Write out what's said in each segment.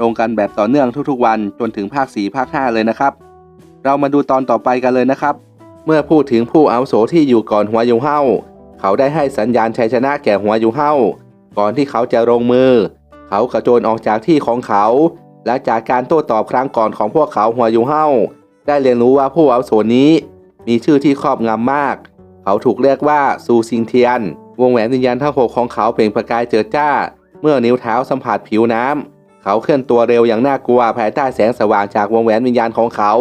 ลงกันแบบต่อเนื่องทุกๆวันจนถึงภาค 4 ภาค 5 เลยนะครับ เรามาดูตอนต่อไปกันเลยนะครับ เมื่อพูดถึงผู้อาวุโสที่อยู่ก่อนหัวยูเฮาเขาได้ให้สัญญาณชัยชนะแก่หัวยูเฮาก่อนที่เขาจะลงมือ เขากระโจนออกจากที่ของเขา และจากการโต้ตอบครั้งก่อนของพวกเขาหัวยูเฮาได้เรียนรู้ว่าผู้อาวุโสนี้ มีชื่อที่ครอบงำมาก เขาถูกเรียกว่าซูซิงเทียน วงแหวนวิญญาณทั้งหกของเขาเปล่งประกายเจิดจ้า เมื่อนิ้วเท้าสัมผัสผิวน้ำ เขาเคลื่อนตัวเร็วอย่างน่ากลัวภายใต้แสงสว่างจากวงแหวนวิญญาณของเขา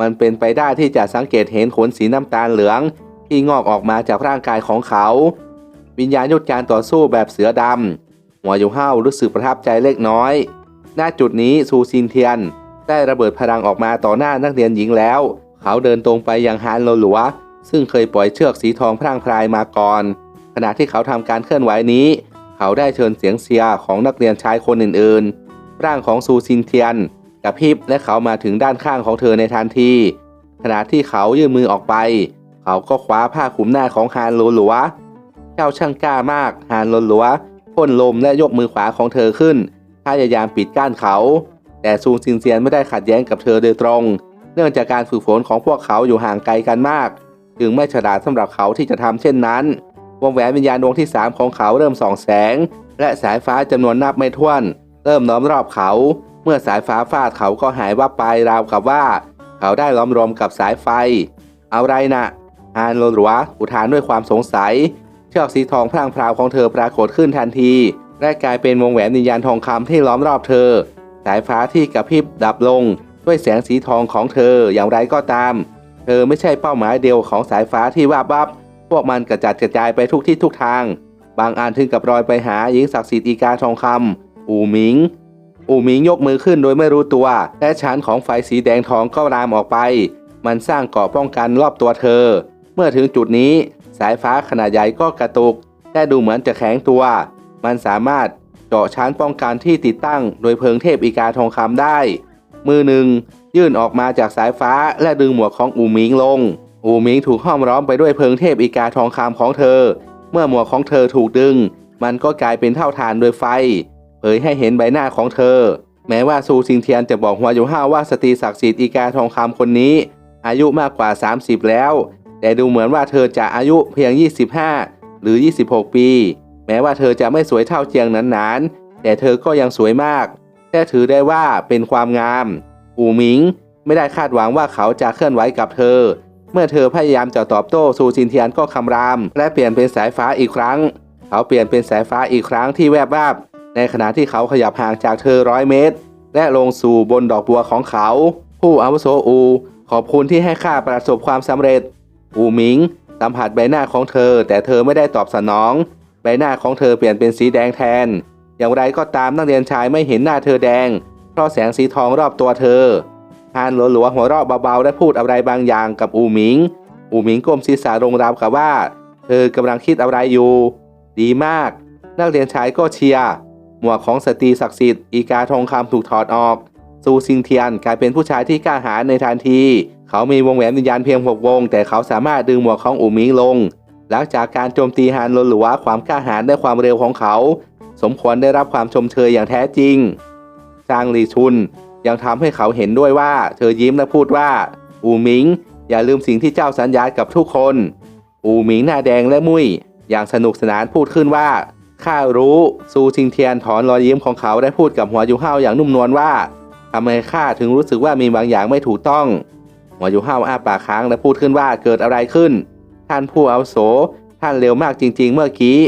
มันเป็นไปได้ที่จะสังเกตเห็นขนสีน้ำตาลเหลือง ที่งอกออกมาจากร่างกายของเขา วิญญาณยุดการต่อสู้แบบเสือดำหัวยูเฮารู้สึกประทับใจเล็กน้อย ณจุดนี้ซูซินเทียน ได้ระเบิดพลังออกมาต่อหน้านักเรียนหญิงแล้ว เขาเดินตรงไปยังฮานโลหลัว ซึ่งเคยปล่อยเชือกสีทองพร่างพรายมาก่อน ขณะที่เขาทำการเคลื่อนไหวนี้ เขาได้เชิญเสียงเชียของนักเรียนชายคนอื่นๆ ร่างของซูซินเทียนกระพริบและเขามาถึงด้านข้างของเธอในทันที ขณะที่เขายื่นมือออกไป เขาก็คว้าผ้าคลุมหน้าของฮานโลหลัว เจ้าช่างกล้ามากฮานโลหลัวพ่นลมและยกมือขวาของเธอขึ้นพยายามปิดกั้นเขา แต่ซูซินเซียนไม่ได้ขัดแย้งกับเธอโดยตรง เนื่องจากการฝึกฝนของพวกเขาอยู่ห่างไกลกันมาก จึงไม่ฉลาดสำหรับเขาที่จะทำเช่นนั้น วงแหวนวิญญาณดวงที่ 3 ของเขาเริ่มส่องแสง และสายฟ้าจำนวนนับไม่ถ้วน เริ่มล้อมรอบเขา เมื่อสายฟ้าฟาดเขาก็หายวับไปราวกับว่า เขาได้ล้อมรวมกับสายไฟ เอาไรนะฮานโลหลัวอุทานด้วยความสงสัย เชือกสีทองพลางพราวของเธอปรากฏขึ้นทันที และกลายเป็นวงแหวนวิญญาณทองคำที่ล้อมรอบเธอ สายฟ้าที่กระพริบดับลง ด้วยแสงสีทองของเธออย่างไรก็ตาม เธอไม่ใช่เป้าหมายเดียวของสายฟ้าที่วาบวับพวกมันกระจัดกระจายไปทุกทิศทุกทาง บางอันถึงกับรอยไปหาหญิงศักดิ์สิทธิ์อีกาทองคำ อูหมิง อูหมิงยกมือขึ้นโดยไม่รู้ตัว และชั้นของไฟสีแดงทองก็รามออกไป มันสร้างเกราะป้องกันรอบตัวเธอ เมื่อถึงจุดนี้ สายฟ้าขนาดใหญ่ก็กระตุกแต่ดูเหมือนจะแข็งตัว มันสามารถเจาะชั้นป้องกันที่ติดตั้ง โดยเพลิงเทพอีกาทองคำได้ มือหนึ่ง ยื่นออกมาจากสายฟ้าและดึงหมวกของอูหมิงลง อูหมิงถูกห้อมล้อมไปด้วยเพลิงเทพอีกาทองคำของเธอ เมื่อหมวกของเธอถูกดึง มันก็กลายเป็นเท่าฐานโดยไฟ ยให้เห็นใบหน้าของเธอ แม้ว่าซูซิงเทียนจะบอกหัวอยู่ห้าว่าสตรีศักดิ์สิทธิ์อีกาทองคำคนนี้ อายุมากกว่า 30 แล้ว แต่ดูเหมือนว่าเธอจะอายุเพียง 25 หรือ 26 ปี แม้ว่าเธอจะไม่สวยเท่าเจียงนั้นนานๆ แต่เธอก็ยังสวยมากแต่ถือได้ว่าเป็นความงาม อูหมิงไม่ได้คาดหวังว่าเขาจะเคลื่อนไหวกับเธอ เมื่อเธอพยายามจะตอบโต้ซูซินเทียนก็คำราม และเปลี่ยนเป็นสายฟ้าอีกครั้ง เขาเปลี่ยนเป็นสายฟ้าอีกครั้งที่แวบวาบ ในขณะที่เขาขยับห่างจากเธอร้อยเมตร และลงสู่บนดอกบัวของเขา ผู้อาวุโสอู ขอบคุณที่ให้ข้าประสบความสำเร็จ อูหมิง สัมผัสใบหน้าของเธอ แต่เธอไม่ได้ตอบสนอง ใบหน้าของเธอเปลี่ยนเป็นสีแดงแทน อย่างไรก็ตามนักเรียนชายไม่เห็นหน้าเธอแดง เพราะแสงสีทองรอบตัวเธอฮานหลัวๆหัวเราะเบาๆและพูดอะไรบางอย่างกับอูหมิง อูหมิงก้มศีรษะลงราวกับว่า เธอกำลังคิดอะไรอยู่ ดีมาก นักเรียนชายก็เชียร์ วกของสตรีศักดิ์สิทธิ์อีกาทองคำถูกถอดออกซูซิงเทียนกลายเป็นผู้ชายที่กล้าหาญในทันที เขามีวงแหวนวิญญาณเพียงหกวง แต่เขาสามารถดึงหมวกของอูมิงลง หลังจากการโจมตีฮานหลัวความกล้าหาญและความเร็วของเขา สมควรได้รับความชมเชยอย่างแท้จริงจางหลีชุน ยังทำให้เขาเห็นด้วยว่า เธอยิ้มและพูดว่า อูมิง อย่าลืมสิ่งที่เจ้าสัญญากับทุกคน อูมิงหน้าแดงและมุยอย่างสนุกสนานพูดขึ้นว่า ข้ารู้ซูชิงเทียนถอนรอยยิ้มของเขาได้พูดกับหัวยูเฮาอย่างนุ่มนวลว่าทำไมข้าถึงรู้สึกว่ามีบางอย่างไม่ถูกต้อง หัวยูเฮาอ้าปากค้างและพูดขึ้นว่าเกิดอะไรขึ้น ท่านผู้อาวุโส ท่านเร็วมากจริง ๆ เมื่อกี้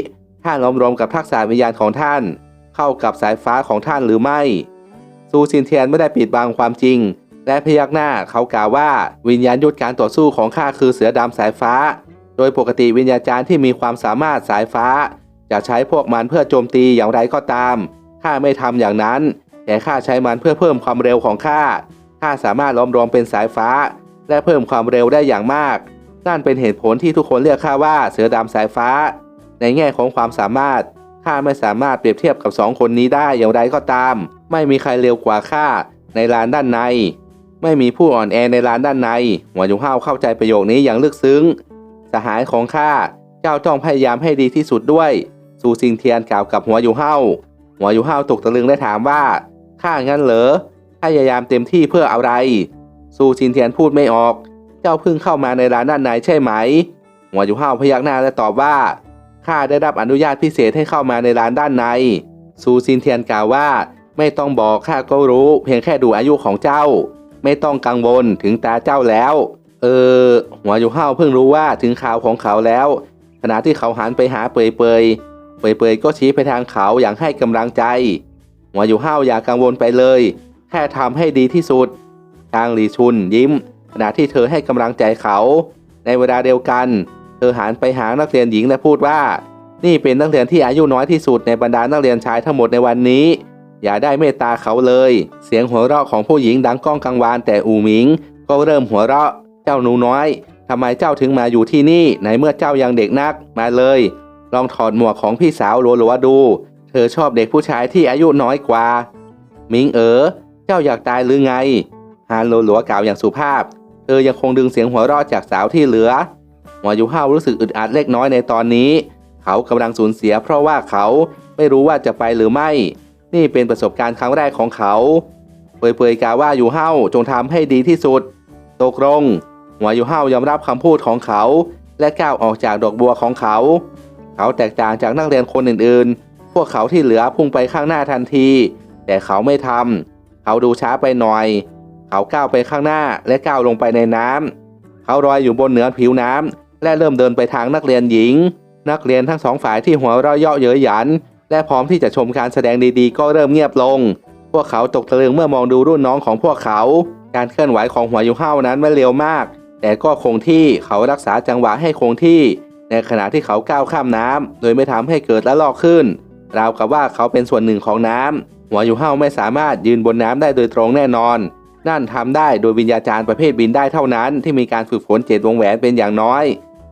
ท่านล้อมรวมกับทักษะวิญญาณของท่าน เข้ากับสายฟ้าของท่านหรือไม่ ซูซินเทียนไม่ได้ปิดบังความจริง และพยักหน้าเขากล่าวว่าวิญญาณยุทธการต่อสู้ของข้าคือเสือดำสายฟ้า โดยปกติวิญญาจารย์ที่มีความสามารถสายฟ้า จะใช้พวกมันเพื่อโจมตีอย่างไรก็ตาม ข้าไม่ทำอย่างนั้น แต่ข้าใช้มันเพื่อเพิ่มความเร็วของข้า ข้าสามารถล้อมรวมเป็นสายฟ้า และเพิ่มความเร็วได้อย่างมาก นั่นเป็นเหตุผลที่ทุกคนเรียกข้าว่าเสือดำสายฟ้า ในแง่ของความสามารถ ข้าไม่สามารถเปรียบเทียบกับสองคนนี้ได้อย่างไรก็ตาม ไม่มีใครเร็วกว่าข้าในลานด้านใน ไม่มีผู้อ่อนแอในลานด้านใน หัวยูห้าวเข้าใจประโยคนี้อย่างลึกซึ้ง สหายของข้า เจ้าต้องพยายามให้ดีที่สุดด้วย ซูซิงเทียนกล่าวกับหัวยูห้าหัวยูห้าตกตะลึงและถามว่าข้างั้นเหรอพยายามเต็มที่เพื่ออะไร ซูซินเทียนพูดไม่ออก เจ้าเพิ่งเข้ามาในร้านด้านในใช่ไหม หัวยูห้าพยักหน้าและตอบว่าข้าได้รับอนุญาตพิเศษให้เข้ามาในร้านด้านใน ซูซินเทียนกล่าวว่า ไม่ต้องบอกข้าก็รู้ เพียงแค่ดูอายุของเจ้า ไม่ต้องกังวลถึงตาเจ้าแล้ว เออ หัวยูห้าเพิ่งรู้ว่าถึงข่าวของเขาแล้ว ขณะที่เขาหันไปหาเปยเปย เปยเปยก็ชี้ไปทางเขาอย่างให้กำลังใจหัวยูห้าวอย่ากังวลไปเลย แค่ทำให้ดีที่สุด ทางหลีชุนยิ้ม ขณะที่เธอให้กำลังใจเขา ในเวลาเดียวกัน เธอหันไปหานักเรียนหญิงและพูดว่า นี่เป็นนักเรียนที่อายุน้อยที่สุดในบรรดานักเรียนชายทั้งหมดในวันนี้ อย่าได้เมตตาเขาเลย เสียงหัวเราะของผู้หญิงดังก้องกังวานแต่อูหมิง ก็เริ่มหัวเราะ เจ้าหนูน้อยทำไมเจ้าถึงมาอยู่ที่นี่ในเมื่อเจ้ายังเด็กนักมาเลย ลองถอดหมวกของพี่สาวหลัวๆดู เธอชอบเด็กผู้ชายที่อายุน้อยกว่า มิงเอ๋อ เจ้าอยากตายหรือไง ฮานโลหลัวกล่าวอย่างสุภาพ เธอยังคงดึงเสียงหัวเราะจากสาวที่เหลือหัวยูห้ารู้สึกอึดอัดเล็กน้อยในตอนนี้ เขากำลังสูญเสียเพราะว่าเขาไม่รู้ว่าจะไปหรือไม่ นี่เป็นประสบการณ์ครั้งแรกของเขาเปยๆกล่าวว่ายูห้าจงทำให้ดีที่สุด ตกลงหัวยูห้ายอมรับคำพูดของเขา และก้าวออกจากดอกบัวของเขา เขาแตกต่างจากนักเรียนคนอื่นๆ พวกเขาที่เหลือพุ่งไปข้างหน้าทันที แต่เขาไม่ทำ เขาดูช้าไปหน่อย เขาก้าวไปข้างหน้าและก้าวลงไปในน้ำ เขาลอยอยู่บนเหนือผิวน้ำและเริ่มเดินไปทางนักเรียนหญิง นักเรียนทั้งสองฝ่ายที่หัวเราะเยาะเย้ยหยัน และพร้อมที่จะชมการแสดงดีๆ ก็เริ่มเงียบลง พวกเขาตกตะลึงเมื่อมองดูรุ่นน้องของพวกเขา การเคลื่อนไหวของหัวยูห้านั้นไม่เร็วมาก แต่ก็คงที่เขารักษาจังหวะให้คงที่ ในขณะที่เขาก้าวข้ามน้ำโดยไม่ทำให้เกิดละลอกขึ้น ราวกับว่าเขาเป็นส่วนหนึ่งของน้ำหัวยูห้าวไม่สามารถยืนบนน้ำได้โดยตรงแน่นอน นั่นทำได้โดยวิญญาจารย์ประเภทบินได้เท่านั้น ที่มีการฝึกฝนเจ็ดวงแหวนเป็นอย่างน้อย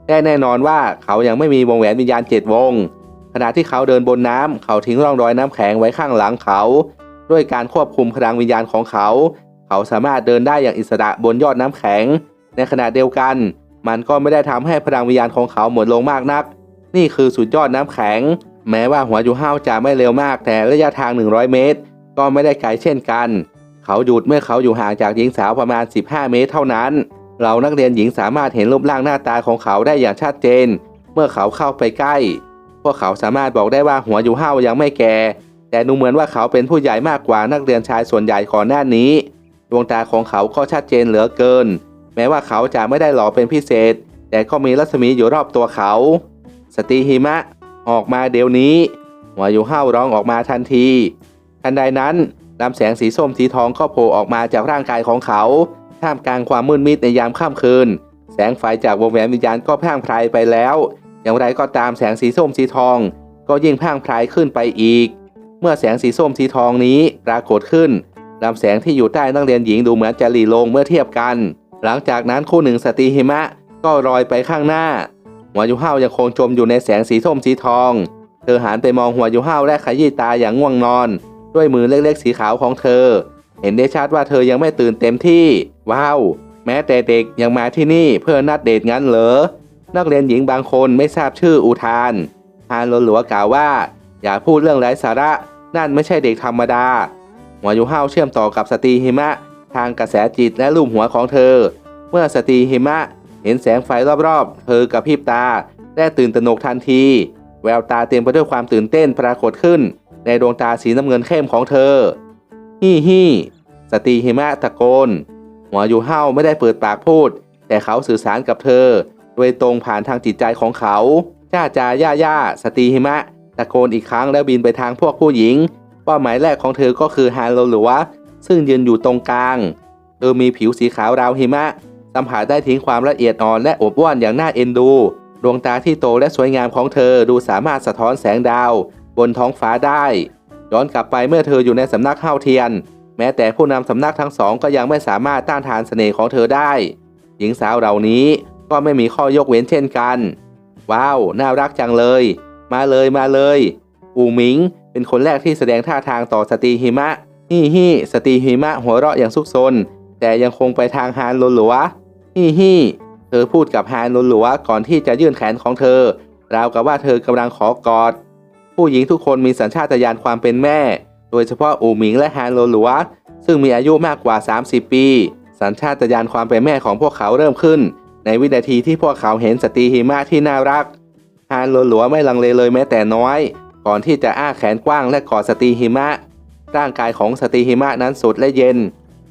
แต่แน่นอนว่าเขายังไม่มีวงแหวนวิญญาณเจ็ดวง ขณะที่เขาเดินบนน้ำเขาทิ้งร่องรอยน้ำแข็งไว้ข้างหลังเขา ด้วยการควบคุมพลังวิญญาณของเขา เขาสามารถเดินได้อย่างอิสระบนยอดน้ำแข็ง ในขณะเดียวกัน มันก็ไม่ได้ทำให้พลังวิญญาณของเขาหมดลงมากนัก นี่คือสุดยอดน้ำแข็ง แม้ว่าหัวยูห้าวจะไม่เร็วมากแต่ระยะทาง 100 เมตร ก็ไม่ได้ไกลเช่นกัน เขาหยุดเมื่อเขาอยู่ห่างจากหญิงสาวประมาณ 15 เมตรเท่านั้น เรานักเรียนหญิงสามารถเห็นรูปร่างหน้าตาของเขาได้อย่างชัดเจน เมื่อเขาเข้าไปใกล้ พวกเขาสามารถบอกได้ว่าหัวยูห้าวยังไม่แก่แต่ดูเหมือนว่าเขาเป็นผู้ใหญ่มากกว่านักเรียนชายส่วนใหญ่ก่อนหน้านี้ ดวงตาของเขาก็ชัดเจนเหลือเกิน แม้ว่าเขาจะไม่ได้หล่อเป็นพิเศษ แต่ก็มีรัศมีอยู่รอบตัวเขา สตรีหิมะออกมาเดี๋ยวนี้หัวยูห้าวร้องออกมาทันที ทันใดนั้นลำแสงสีส้มสีทองก็โผล่ออกมาจากร่างกายของเขา ท่ามกลางความมืดมิดในยามค่ำคืน แสงไฟจากวงแหวนวิญญาณก็พ่างพรายไปแล้ว อย่างไรก็ตามแสงสีส้มสีทอง ก็ยิ่งพ่างพรายขึ้นไปอีก เมื่อแสงสีส้มสีทองนี้ปรากฏขึ้นลำแสงที่อยู่ใต้นักเรียนหญิงดูเหมือนจะหลีลงเมื่อเทียบกัน หลังจากนั้นคู่หนึ่งสตีหิมะก็ลอยไปข้างหน้า หัวยูห้าวยังคงจมอยู่ในแสงสีส้มสีทอง เธอหันไปมองหัวยูห้าและขยี้ตาอย่างง่วงนอน ด้วยมือเล็กๆสีขาวของเธอ เห็นได้ชัดว่าเธอยังไม่ตื่นเต็มที่ ว้าว แม้แต่เด็กยังมาที่นี่เพื่อนัดเดทงั้นเหรอ นักเรียนหญิงบางคนไม่ทราบชื่ออุทานฮานหลัวกล่าวว่า อย่าพูดเรื่องไร้สาระ นั่นไม่ใช่เด็กธรรมดา หัวยูห้าเชื่อมต่อกับสตีหิมะ ทางกระแสจิตและลูบหัวของเธอ เมื่อสตรีหิมะเห็นแสงไฟรอบๆ เธอกับพริบตา และตื่นตระหนกทันที แววตาเต็มไปด้วยความตื่นเต้นปรากฏขึ้น ในดวงตาสีน้ำเงินเข้มของเธอ ฮี่ฮี่สตรีหิมะตะโกน หัวยูเฮาไม่ได้เปิดปากพูด แต่เขาสื่อสารกับเธอ โดยตรงผ่านทางจิตใจของเขาจ้าจาย่าย่าสตรีหิมะ ตะโกนอีกครั้งแล้วบินไปทางพวกผู้หญิง เป้าหมายแรกของเธอก็คือฮานโลหลัว ซึ่งยืนอยู่ตรงกลางเธอมีผิวสีขาวราวหิมะ สัมผัสได้ถึงความละเอียดอ่อนและอบอ้วนอย่างน่าเอ็นดู ดวงตาที่โตและสวยงามของเธอดูสามารถสะท้อนแสงดาว บนท้องฟ้าได้ ย้อนกลับไปเมื่อเธออยู่ในสำนักเฮาเทียน แม้แต่ผู้นำสำนักทั้งสองก็ยังไม่สามารถต้านทานเสน่ห์ของเธอได้ หญิงสาวเหล่านี้ก็ไม่มีข้อยกเว้นเช่นกัน ว้าว น่ารักจังเลย มาเลยมาเลย อูหมิงเป็นคนแรกที่แสดงท่าทางต่อสตรีหิมะ ฮิฮิสตรีหิมะหัวเราะอย่างซุกซน แต่ยังคงไปทางฮานหลัวฮิฮิเธอพูดกับฮานหลัวก่อนที่จะยื่นแขนของเธอ ราวกับว่าเธอกำลังขอกอด ผู้หญิงทุกคนมีสัญชาตญาณความเป็นแม่ โดยเฉพาะอูหมิงและฮานหลัวซึ่งมีอายุมากกว่า 30 ปี สัญชาตญาณความเป็นแม่ของพวกเขาเริ่มขึ้น ในวินาทีที่พวกเขาเห็นสตรีหิมะที่น่ารักฮานหลัวไม่ลังเลเลยแม้แต่น้อย ก่อนที่จะอ้าแขนกว้างและกอดสตรีหิมะ ร่างกายของสตรีหิมะนั้นสดและเย็น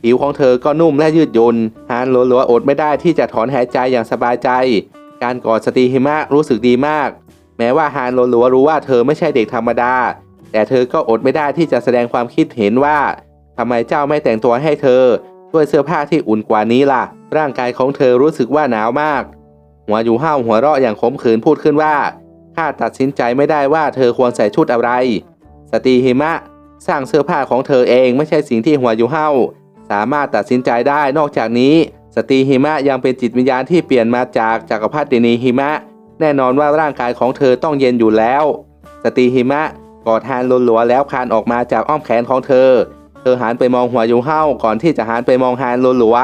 ผิวของเธอก็นุ่มและยืดหยุ่นฮานหลัวๆอดไม่ได้ที่จะถอนหายใจอย่างสบายใจ การกอดสตรีหิมะรู้สึกดีมาก แม้ว่าฮานหลัวๆรู้ว่าเธอไม่ใช่เด็กธรรมดา แต่เธอก็อดไม่ได้ที่จะแสดงความคิดเห็นว่าทำไมเจ้าไม่แต่งตัวให้เธอด้วยเสื้อผ้าที่อุ่นกว่านี้ล่ะ ร่างกายของเธอรู้สึกว่าหนาวมาก หัวอยู่ห้าวหัวเราะอย่างขมขื่นพูดขึ้นว่าข้าตัดสินใจไม่ได้ว่าเธอควรใส่ชุดอะไร สตรีหิมะ สร้างเสื้อผ้าของเธอเองไม่ใช่สิ่งที่หัวอยู่ห้าสามารถตัดสินใจได้นอกจากนี้ สตรีหิมะยังเป็นจิตวิญญาณที่เปลี่ยนมาจากจักรพรรดินีหิมะ แน่นอนว่าร่างกายของเธอต้องเย็นอยู่แล้ว สตรีหิมะกอดแฮนหลัวแล้วคานออกมาจากอ้อมแขนของเธอ เธอหันไปมองหัวยูเฮาก่อนที่จะหันไปมองแฮนหลัว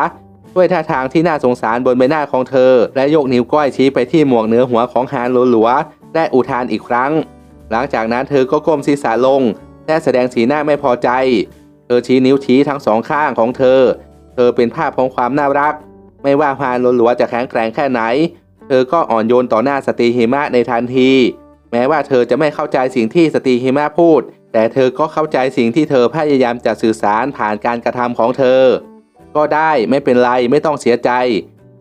ด้วยท่าทางที่น่าสงสารบนใบหน้าของเธอ และยกนิ้วก้อยชี้ไปที่หมวกเหนือหัวของแฮนหลัวและอุทานอีกครั้ง หลังจากนั้นเธอก็ก้มศีรษะลง และแสดงสีหน้าไม่พอใจ เธอชี้นิ้วชี้ทั้งสองข้างของเธอ เธอเป็นภาพของความน่ารัก ไม่ว่าฮานลหลัวจะแข็งแกร่งแค่ไหน เธอก็อ่อนโยนต่อหน้าสตรีหิมะในทันที แม้ว่าเธอจะไม่เข้าใจสิ่งที่สตรีหิมะพูด แต่เธอก็เข้าใจสิ่งที่เธอพยายามจะสื่อสารผ่านการกระทำของเธอ ก็ได้ไม่เป็นไรไม่ต้องเสียใจ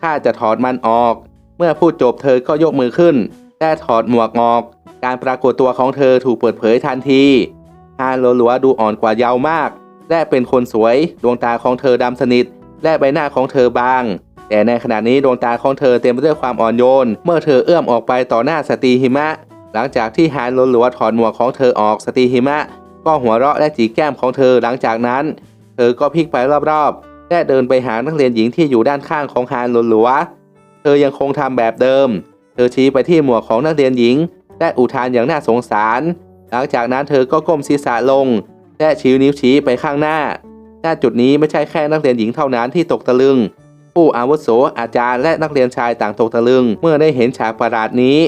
ข้าจะถอดมันออก เมื่อพูดจบเธอก็ยกมือขึ้นและถอดหมวกออก การปรากฏตัวของเธอถูกเปิดเผยทันที ฮานหลัวๆดูอ่อนกว่าเยาวมาก และเป็นคนสวย ดวงตาของเธอดำสนิท และใบหน้าของเธอบาง แต่ในขณะนี้ดวงตาของเธอเต็มไปด้วยความอ่อนโยน เมื่อเธอเอื้อมออกไปต่อหน้าสตรีหิมะ หลังจากที่ฮานหลัวๆถอดหมวกของเธอออกสตรีหิมะ ก็หัวเราะและจีแก้มของเธอหลังจากนั้น เธอก็พลิกไปรอบๆ และเดินไปหานักเรียนหญิงที่อยู่ด้านข้างของฮานหลัวๆเธอยังคงทำแบบเดิม เธอชี้ไปที่หมวกของนักเรียนหญิง และอุทานอย่างน่าสงสาร หลังจากนั้นเธอก็ก้มศีรษะลง และชี้นิ้วชี้ไปข้างหน้าณจุดนี้ไม่ใช่แค่นักเรียนหญิงเท่านั้นที่ตกตะลึง ผู้อาวุโสอาจารย์และนักเรียนชายต่างตกตะลึง เมื่อได้เห็นฉากประหลาดนี้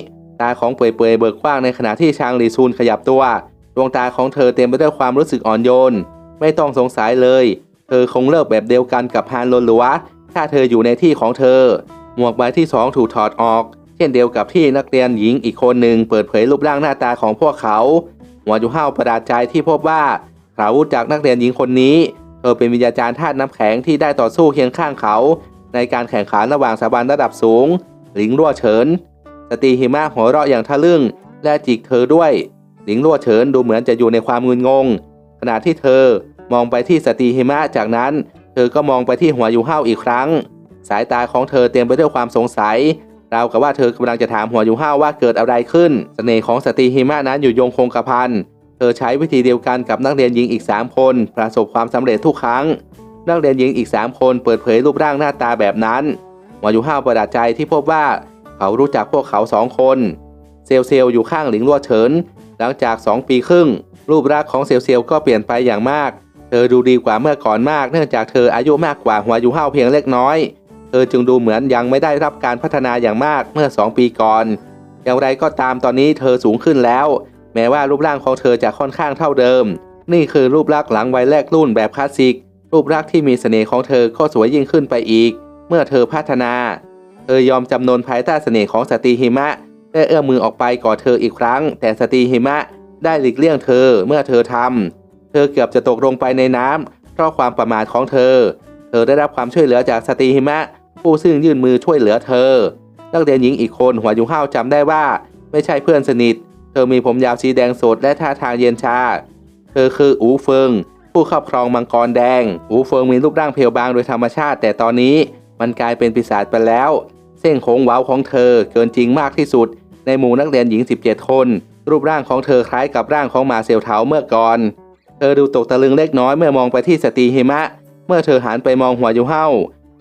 ตาของเปื่อยๆเบิกกว้างในขณะที่ชางลีซูนขยับตัว ดวงตาของเธอเต็มไปด้วยความรู้สึกอ่อนโยน ไม่ต้องสงสัยเลย เธอคงเลิกแบบเดียวกันกับฮานโลนหรือวถ้าเธออยู่ในที่ของเธอ หมวกใบที่สองถูกถอดออก เช่นเดียวกับที่นักเรียนหญิงอีกคนหนึ่งเปิดเผยรูปร่างหน้าตาของพวกเขา หัวจูห้าวประหลาดใจที่พบว่าเขาวุธจากนักเรียนหญิงคนนี้ เธอเป็นวิญญาจารย์ธาตุน้ำแข็งที่ได้ต่อสู้เคียงข้างเขา ในการแข่งขันระหว่างสถาบานระดับสูง หลิงรั่วเฉินสตรีหิมะหัวเราะอย่างทะลึ่ง และจิกเธอด้วย หลิงรั่วเฉินดูเหมือนจะอยู่ในความงุนงง ขณะที่เธอมองไปที่สตรีหิมะจากนั้น เธอก็มองไปที่หัวยูห้าวอีกครั้ง สายตาของเธอเต็มไปด้วยความสงสัย ราวกับว่าเธอกำลังจะถามหัวยูห้าวว่าเกิดอะไรขึ้นเสน่ห์ของสตรีหิมะนั้นอยู่ยงคงกระพันเธอใช้วิธีเดียวกันกับนักเรียนหญิงอีก 3 คน ประสบความสำเร็จทุกครั้ง นักเรียนหญิงอีก 3 คนเปิดเผยรูปร่างหน้าตาแบบนั้นหัวยูห้าวประหลาดใจที่พบว่าเขารู้จักพวกเขาสองคนเซลเซลอยู่ข้างหลิงลัวเฉิน หลังจาก 2 ปีครึ่ง รูปร่างของเซลเซลก็เปลี่ยนไปอย่างมาก เธอดูดีกว่าเมื่อก่อนมาก เนื่องจากเธออายุมากกว่าหัวยูห้าวเพียงเล็กน้อย เธอจึงดูเหมือนยังไม่ได้รับการพัฒนาอย่างมากเมื่อ 2 ปีก่อน อย่างไรก็ตามตอนนี้เธอสูงขึ้นแล้ว แม้ว่ารูปร่างของเธอจะค่อนข้างเท่าเดิม นี่คือรูปลักษณ์หลังวัยแรกรุ่นแบบคลาสสิก รูปลักษณ์ที่มีเสน่ห์ของเธอก็สวยยิ่งขึ้นไปอีก เมื่อเธอพัฒนา เธอยอมจำนนภายใต้เสน่ห์ของสตรีหิมะได้เอื้อมมือออกไปกอดเธออีกครั้ง แต่สตรีหิมะได้หลีกเลี่ยงเธอเมื่อเธอทำเธอเกือบจะตกลงไปในน้ำเพราะความประมาทของเธอ เธอได้รับความช่วยเหลือจากสตรีหิมะ ผู้ซึ่งยื่นมือช่วยเหลือเธอ นักเรียนหญิงอีกคนหัวยุงห้าวจำได้ว่า ไม่ใช่เพื่อนสนิท เธอมีผมยาวสีแดงสดและท่าทางเย็นชา เธอคืออูเฟิง ผู้ครอบครองมังกรแดง อูเฟิงมีรูปร่างเพียวบางโดยธรรมชาติ แต่ตอนนี้มันกลายเป็นปีศาจไปแล้ว เส้นโค้งเว้าของเธอเกินจริงมากที่สุด ในหมู่นักเรียนหญิง 17 คน รูปร่างของเธอคล้ายกับร่างของมาเซลเทาเมื่อก่อน เธธอดูตกตะลึงเล็กน้อยเมื่อมองไปที่สตรีหิมะ เมื่อเธอหันไปมองหัวยูเฮา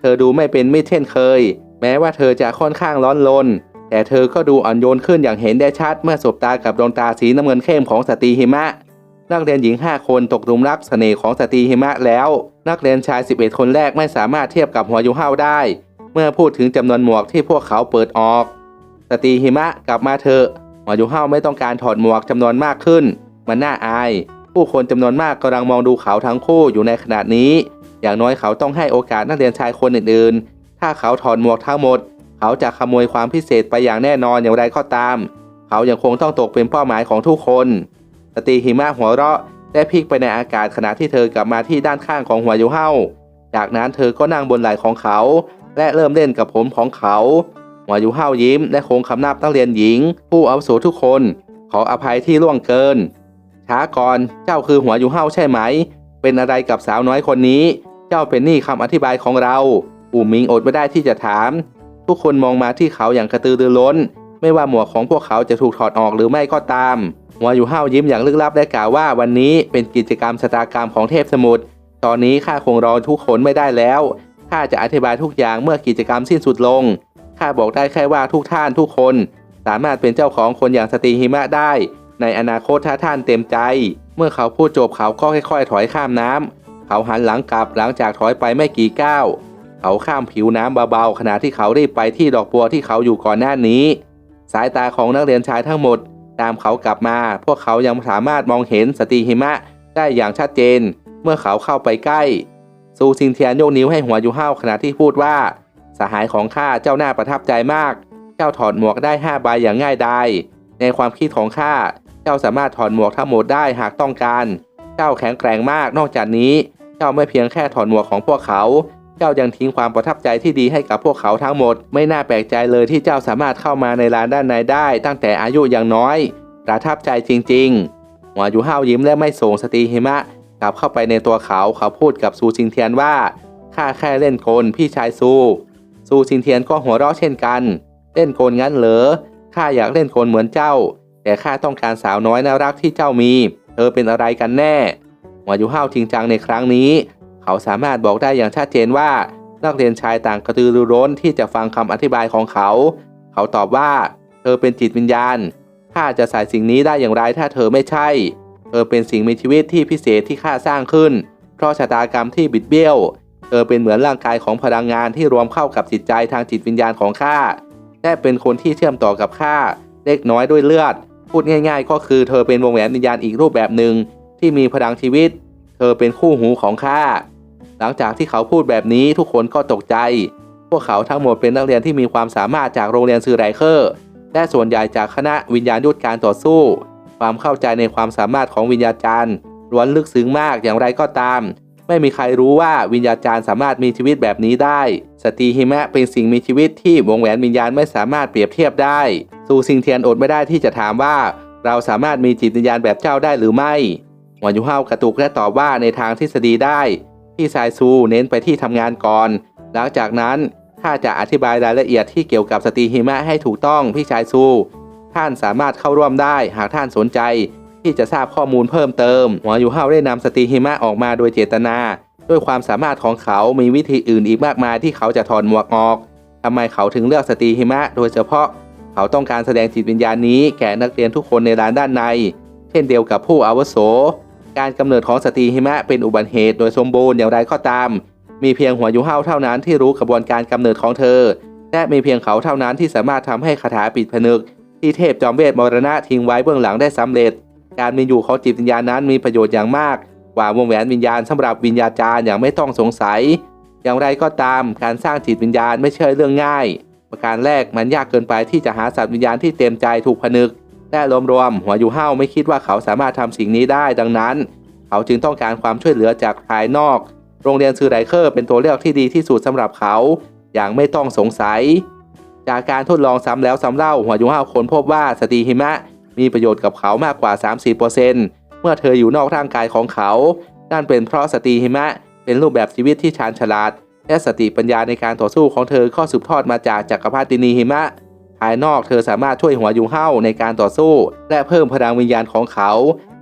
เธอดูไม่เป็นมิเช่นเคย แม้ว่าเธอจะค่อนข้างร้อนรนแต่เธอก็ดูอ่อนโยนขึ้นอย่างเห็นได้ชัดเมื่อสบตากับดวงตาสีน้ำเงินเข้มของสตรีหิมะ นักเรียนหญิง 5 คนตกหลุมรักเสน่ห์ของสตรีหิมะแล้ว นักเรียนชาย 11 คนแรกไม่สามารถเทียบกับหัวยูเฮาได้ เมื่อพูดถึงจำนวนหมวกที่พวกเขาเปิดออก สตรีหิมะกลับมาเถอะหัวยูเฮาไม่ต้องการถอดหมวกจำนวนมากขึ้น มันน่าอาย ผู้คนจำนวนมากกำลังมองดูเขาทั้งคู่อยู่ในขณะนี้ อย่างน้อยเขาต้องให้โอกาสนักเรียนชายคนอื่นๆ ถ้าเขาถอดหมวกทั้งหมด เขาจะขโมยความพิเศษไปอย่างแน่นอนอย่างไรก็ตาม เขายังคงต้องตกเป็นเป้าหมายของทุกคนสตีหิมะหัวเราะและพลิกไปในอากาศขณะที่เธอกลับมาที่ด้านข้างของหัวยูเฮาจากนั้นเธอก็นั่งบนไหล่ของเขา และเริ่มเล่นกับผมของเขา หัวยูเฮายิ้มและโค้งคำนับนักเรียนหญิง ผู้อาวุโสทุกคน ขออภัยที่ล่วงเกิน ช้าก่อนเจ้าคือหัวยูเฮาใช่ไหม เป็นอะไรกับสาวน้อยคนนี้ เจ้าเป็นหนี่คำอธิบายของเรา อู่มิงอดไม่ได้ที่จะถาม ทุกคนมองมาที่เขาอย่างกระตือรือร้น ไม่ว่าหมวกของพวกเขาจะถูกถอดออกหรือไม่ก็ตามหัวอยู่ห้าวยิ้มอย่างลึกลับและกล่าวว่าวันนี้เป็นกิจกรรมชะตากรรมของเทพสมุทรตอนนี้ข้าคงรอทุกคนไม่ได้แล้วข้าจะอธิบายทุกอย่างเมื่อกิจกรรมสิ้นสุดลงข้าบอกได้แค่ว่าทุกท่านทุกคน สามารถเป็นเจ้าของคนอย่างสตรีหิมะได้ ในอนาคตถ้าท่านเต็มใจ เมื่อเขาพูดจบเขาก็ค่อยๆ ถอยข้ามน้ำ เขาหันหลังกลับหลังจากถอยไปไม่กี่ก้าวเขาข้ามผิวน้ำเบาๆขณะที่เขารีบไปที่ดอกบัวที่เขาอยู่ก่อนหน้านี้ สายตาของนักเรียนชายทั้งหมด ตามเขากลับมา พวกเขายังสามารถมองเห็นสตรีหิมะได้อย่างชัดเจน เมื่อเขาเข้าไปใกล้ซูซิงเทียนยกนิ้วให้หัวยูห้าขณะที่พูดว่า สหายของข้าเจ้าหน้าประทับใจมาก เจ้าถอดหมวกได้ห้าใบอย่างง่ายดายในความคิดของข้าเจ้าสามารถถอดหมวกทั้งหมดได้หากต้องการ เจ้าแข็งแกร่งมากนอกจากนี้ จ้าไม่เพียงแค่ถอดหมวกของพวกเขา เจ้ายังทิ้งความประทับใจที่ดีให้กับพวกเขาทั้งหมด ไม่น่าแปลกใจเลยที่เจ้าสามารถเข้ามาในร้านด้านในได้ ตั้งแต่อายุยังน้อย ประทับใจจริงๆหัวยูห้าวยิ้มและไม่ส่งสตรีหิมะ กลับเข้าไปในตัวเขาเขาพูดกับซูซิงเทียนว่าข้าแค่เล่นกลพี่ชายซูซูซิงเทียนก็หัวเราะเช่นกัน เล่นกลงั้นเหรอข้าอยากเล่นกลเหมือนเจ้า แต่ข้าต้องการสาวน้อยน่ารักที่เจ้ามี เธอเป็นอะไรกันแน่ หัวยูห้าวจริงจังในครั้งนี้ เขาสามารถบอกได้อย่างชัดเจนว่า นักเรียนชายต่างกระตือรือร้นที่จะฟังคำอธิบายของเขา เขาตอบว่า เธอเป็นจิตวิญญาณข้าจะใส่สิ่งนี้ได้อย่างไรถ้าเธอไม่ใช่ เธอเป็นสิ่งมีชีวิตที่พิเศษที่ข้าสร้างขึ้น เพราะชะตากรรมที่บิดเบี้ยว เธอเป็นเหมือนร่างกายของพลังงานที่รวมเข้ากับจิตใจทางจิตวิญญาณของข้า และเป็นคนที่เชื่อมต่อกับข้าเล็กน้อยด้วยเลือด พูดง่าย ๆ ก็คือเธอเป็นวงแหวนวิญญาณอีกรูปแบบหนึ่ง ที่มีพลังชีวิต เธอเป็นคู่หูของข้า หลังจากที่เขาพูดแบบนี้ทุกคนก็ตกใจ พวกเขาทั้งหมดเป็นนักเรียนที่มีความสามารถจากโรงเรียนซือไรเคอร์ และส่วนใหญ่จากคณะวิญญาณยุทธการต่อสู้ ความเข้าใจในความสามารถของวิญญาจารย์ล้วนลึกซึ้งมากอย่างไรก็ตาม ไม่มีใครรู้ว่าวิญญาจารย์สามารถมีชีวิตแบบนี้ได้ สตีหิมะเป็นสิ่งมีชีวิตที่วงแหวนวิญญาณไม่สามารถเปรียบเทียบได้ซูซิงเทียนอดไม่ได้ที่จะถามว่าเราสามารถมีจิตวิญญาณแบบเจ้าได้หรือไม่ หวานยูเฮากระตุกและตอบว่าในทางทฤษฎีได้ พี่ชายซูเน้นไปที่ทำงานก่อน หลังจากนั้นข้าจะอธิบายรายละเอียดที่เกี่ยวกับสตรีหิมะให้ถูกต้องพี่ชายซู ท่านสามารถเข้าร่วมได้หากท่านสนใจ ที่จะทราบข้อมูลเพิ่มเติมหัวยูเฮาได้นำสตรีหิมะออกมาโดยเจตนา ด้วยความสามารถของเขามีวิธีอื่นอีกมากมายที่เขาจะถอดหมวกออกทำไมเขาถึงเลือกสตรีหิมะ โดยเฉพาะเขาต้องการแสดงจิตวิญญาณนี้แก่นักเรียนทุกคนในร้านด้านใน เช่นเดียวกับผู้อาวุโส การกำเนิดของสตรีหิมะเป็นอุบัติเหตุโดยสมบูรณ์อย่างไรก็ตาม มีเพียงหัวยูเฮาเท่านั้นที่รู้กระบวนการกำเนิดของเธอ และมีเพียงเขาเท่านั้นที่สามารถทำให้คาถาปิดผนึก ที่เทพจอมเวทมรณะทิ้งไว้เบื้องหลังได้สำเร็จ การมีอยู่ของจิตวิญญาณนั้นมีประโยชน์อย่างมาก กว่าวงแหวนวิญญาณสำหรับวิญญาจารย์อย่างไม่ต้องสงสัย อย่างไรก็ตาม การสร้างจิตวิญญาณไม่ใช่เรื่องง่าย ประการแรกมันยากเกินไปที่จะหาสัตว์วิญญาณที่เต็มใจถูกผนึก และรวมๆหัวยูเฮาไม่คิดว่าเขาสามารถทำสิ่งนี้ได้ดังนั้น เขาจึงต้องการความช่วยเหลือจากภายนอก โรงเรียนซือไรเคอร์เป็นตัวเลือกที่ดีที่สุดสำหรับเขา อย่างไม่ต้องสงสัย จากการทดลองซ้ำแล้วซ้ำเล่าหัวยูเฮาค้นพบว่าสตีหิมะ มีประโยชน์กับเขามากกว่า 30%เมื่อเธออยู่นอกร่างกายของเขานั่นเป็นเพราะสตีหิมะ เป็นรูปแบบชีวิตที่ชาญฉลาด และสติปัญญาในการต่อสู้ของเธอก็สืบทอดมาจากจักรพรรดินีหิมะ ภายนอกเธอสามารถช่วยหัวยูเฮาในการต่อสู้ และเพิ่มพลังวิญญาณของเขา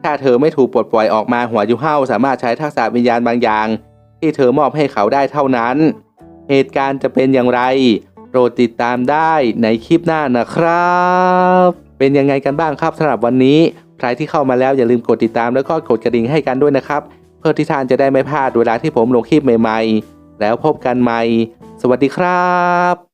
ถ้าเธอไม่ถูกปลดปล่อยออกมาหัวยูเฮาสามารถใช้ทักษะวิญญาณบางอย่าง ที่เธอมอบให้เขาได้เท่านั้น เหตุการณ์จะเป็นอย่างไรโปรดติดตามได้ในคลิปหน้านะครับ เป็นยังไงกันบ้างครับสำหรับวันนี้ใครที่เข้ามาแล้วอย่าลืมกดติดตามแล้วก็กดกระดิ่งให้กันด้วยนะครับ เพื่อที่ท่านจะได้ไม่พลาดเวลาที่ผมลงคลิปใหม่ ๆ แล้วพบกันใหม่ สวัสดีครับ